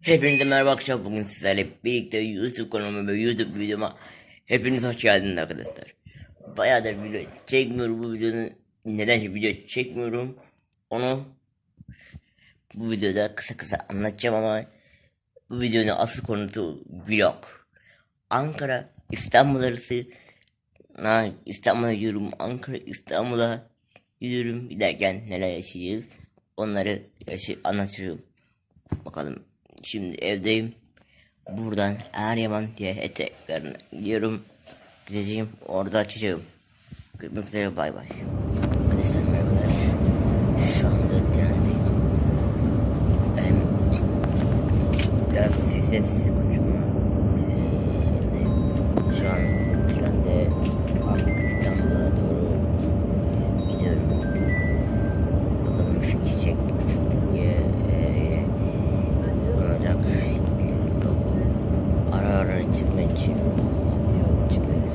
Hepinize merhaba akşam bugün sizlerle birlikte YouTube kanalıma ve YouTube videoma hepiniz hoş geldiniz arkadaşlar. Bayağıdır video çekmiyorum. Bu videonun neden video çekmiyorum? Onu bu videoda kısa kısa anlatacağım ama bu videonun asıl konusu vlog. Ankara İstanbul arası. Na, İstanbul'a yürüyorum. Ankara İstanbul'a yürüyorum. Giderken neler yaşayacağız? Onları yaşı anlatıyorum. Bakalım şimdi evdeyim. Buradan Eryaman diye eteklerine gidiyorum. Gideceğim orada açacağım. Görüşmek üzere bay bay. Arkadaşlar merhabalar. Şu anda trendeyim. Ben biraz sessiz çıkmak için. Yok çıkmak